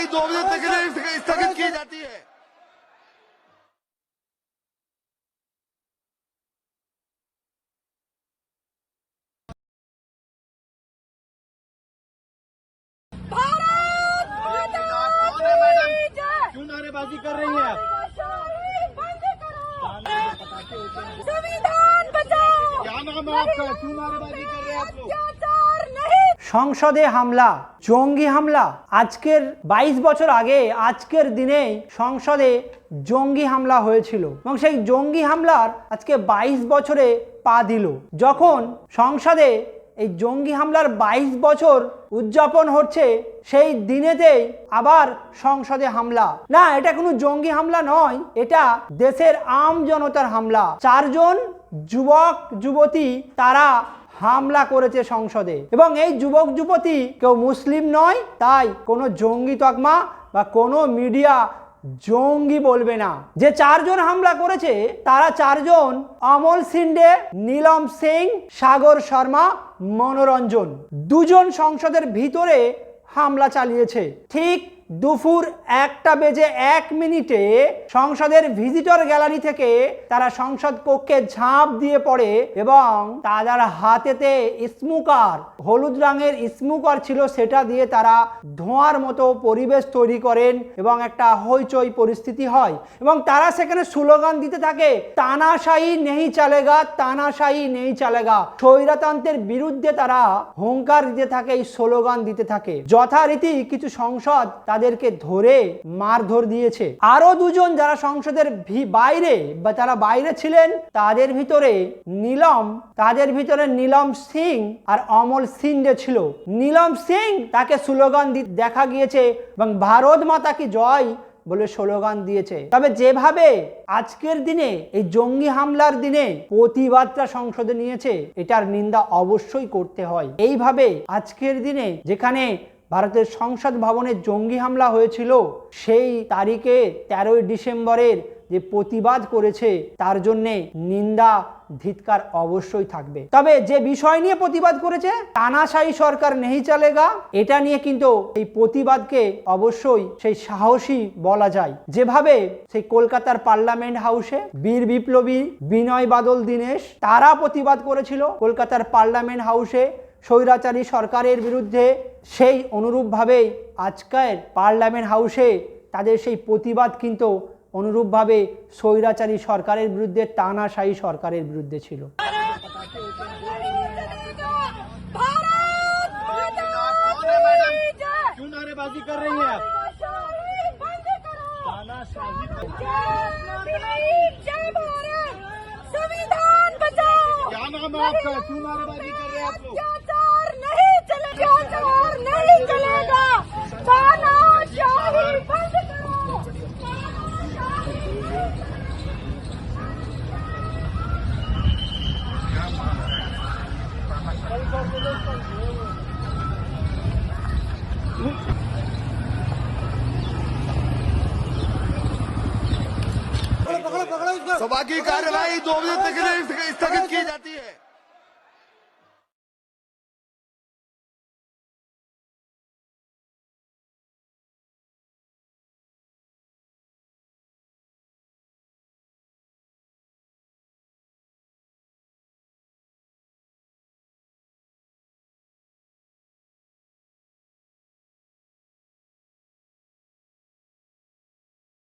कार्रवाई दो बजे तक के लिए स्थगित की जाती है क्यों नारेबाजी कर रही हैं? आप संविधान बचाओ। क्या नाम है आपका? क्यों नारेबाजी कर रहे हैं आप लोग? সংসদে হামলা, জঙ্গি হামলা। আজকের ২২ বছর আগে, আজকের দিনে সংসদে জঙ্গি হামলা হয়েছিল এবং সেই জঙ্গি হামলার আজকে ২২ বছরে পা দিল। যখন সংসদে এই জঙ্গি হামলার ২২ বছর উদযাপন হচ্ছে, সেই দিনেতেই আবার সংসদে হামলা। না, এটা কোনো জঙ্গি হামলা নয়, এটা দেশের আম জনতার হামলা। চারজন যুবক, যুবতী, তারা হামলা করেছে সংসদে। এবং এই যুবক যুবতী কেউ মুসলিম নয়, তাই কোনো জঙ্গি তকমা বা কোনো মিডিয়া জঙ্গি বলবে না। যে চারজন হামলা করেছে, তারা চারজন অমল সিন্ডে, নীলম সিং, সাগর শর্মা, মনোরঞ্জন। দুজন সংসদের ভিতরে হামলা চালিয়েছে। ঠিক দুপুর একটা বেজে এক মিনিটে সংসদের ভিজিটর গ্যালারি থেকে তারা সংসদ কক্ষে ঝাঁপ দিয়ে পড়ে এবং তাদের হাতেতে স্মুকার, হলুদ রঙের স্মুকার ছিল সেটা দিয়ে তারা ধোঁয়ার মতো পরিবেশ তৈরি করেন এবং একটা হইচই পরিস্থিতি হয়। এবং তারা সেখানে স্লোগান দিতে থাকে তানাশাহি নেই চালেগা তানাশাহি নেই চালেগা। স্বৈরতন্ত্রের বিরুদ্ধে তারা হুঙ্কার দিতে থাকে, এই স্লোগান দিতে থাকে। যথারীতি কিছু সংসদ তাদেরকে ধরে মারধর দিয়েছে। আরও দুজন যারা সংসদের বাইরে বা তারা বাইরে ছিলেন, তাদের ভিতরে নীলম, তাদের ভিতরে নীলম সিং আর অমল সিন্ডে ছিল। নীলম সিং তাকে স্লোগান দেখা গিয়েছে এবং ভারত মাতা কি জয় বলে স্লোগান দিয়েছে। তবে যেভাবে আজকের দিনে এই জঙ্গি হামলার দিনে প্রতিবাদটা সংসদে নিয়েছে, এটার নিন্দা অবশ্যই করতে হয়। এইভাবে আজকের দিনে যেখানে ভারতের সংসদ ভবনে জঙ্গি হামলা হয়েছিল। সেই তারিখে তেরোই ডিসেম্বরের যে প্রতিবাদ করেছে, তার জন্যে নিন্দা, ধিৎকার অবশ্যই থাকবে। তবে যে বিষয় নিয়ে প্রতিবাদ করেছে, তানাশাহী সরকার নেই চলেগা, এটা নিয়ে কিন্তু এই প্রতিবাদকে অবশ্যই সেই সাহসী বলা যায়। যেভাবে সেই কলকাতার পার্লামেন্ট হাউসে বীর বিপ্লবী বিনয় বাদল দীনেশ, তারা প্রতিবাদ করেছিল। কলকাতার পার্লামেন্ট হাউসে স্বৈরাচারী সরকারের বিরুদ্ধে সেই অনুরূপভাবেই আজকের পার্লামেন্ট হাউসে তাদের সেই প্রতিবাদ কিন্তু অনুরূপভাবে স্বৈরাচারী সরকারের বিরুদ্ধে টানাশাহী সরকারের বিরুদ্ধে ছিল भारत माता की जय क्यों नारेबाजी कर रही हैं आप बंद करो तानाशाही जय भारत संविधान बचाओ क्या नाम है आपका क्यों नारेबाजी कर रहे हैं आप लोग सभा की कार्यवाही दो बजे तक स्थगित की जाती है।